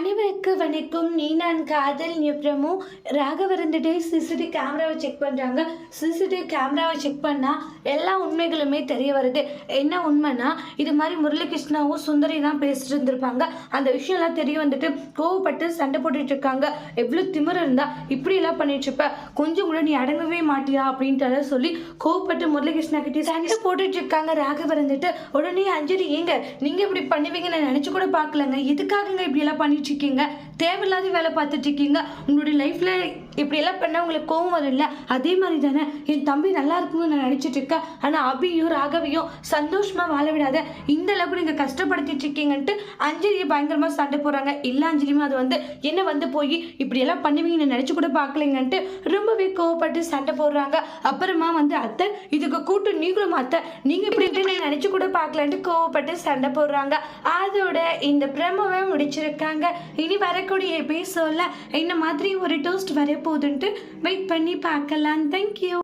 அனைவருக்கு வணக்கம். நீ நான் காதல் பிரமு. ராகவ் இருந்துட்டு சிசிடிவி கேமராவை செக் பண்ணுறாங்க சிசிடிவி கேமராவை செக் பண்ணால் எல்லா உண்மைகளுமே தெரிய வருது. என்ன உண்மைனா இது மாதிரி முரளிகிருஷ்ணாவும் சுந்தரி தான் பேசிட்டு இருந்திருப்பாங்க. அந்த விஷயம்லாம் தெரிய வந்துட்டு கோவப்பட்டு சண்டை போட்டுட்டு இருக்காங்க. எவ்வளோ திமிர் இருந்தால் இப்படியெல்லாம் பண்ணிட்டு இருப்ப. கொஞ்சம் கூட நீ அடங்கவே மாட்டியா அப்படின்ட்டு சொல்லி கோவப்பட்டு முரளிகிருஷ்ணா கிட்டே சண்டை போட்டுட்டு இருக்காங்க. ராகவ் இருந்துட்டு உடனே அஞ்சலி ஏங்க? நீங்கள் இப்படி பண்ணுவீங்கன்னு நினச்சி கூட பார்க்கலங்க. எதுக்காகங்க இப்படியெல்லாம் பண்ணிட்டு இருக்கீங்க தேவையில்லாத வேலை பார்த்துட்டு இருக்கீங்க உங்களுடைய லைஃப்ல இப்படியெல்லாம் பண்ணால் பண்ண உங்களுக்கு கோவம் வரும்ல அதே மாதிரி தானே என் தம்பி நல்லா இருக்கும்னு நான் நினச்சிட்டு இருக்கேன் ஆனால் அபியும் ராகவியும் சந்தோஷமாக வாழ விடாத இந்த அளவுக்கு நீங்கள் கஷ்டப்படுத்திட்டு இருக்கீங்கன்ட்டு அஞ்சலியை பயங்கரமாக சண்டை போடுறாங்க. இல்லை அஞ்சலியும் அது வந்து என்ன வந்து போய்? இப்படியெல்லாம் பண்ணுவீங்கன்னு நினச்சி கூட பார்க்கலைங்கன்ட்டு ரொம்பவே கோவப்பட்டு சண்டை போடுறாங்க. அப்புறமா வந்து அத்தை இதுக்கு கூட்டு நீங்களும் அத்தை. நீங்கள் இப்படி இருக்குன்னு நினச்சி கூட பார்க்கலன்ட்டு கோவப்பட்டு சண்டை போடுறாங்க. அதோட இந்த பிரமவை முடிச்சிருக்காங்க. இனி வரக்கூடிய எபிசோட்ல இந்த மாதிரி ஒரு டோஸ்ட் வரப்போகுதுன்ட்டு வெயிட் பண்ணி பார்க்கலாம். தேங்க்யூ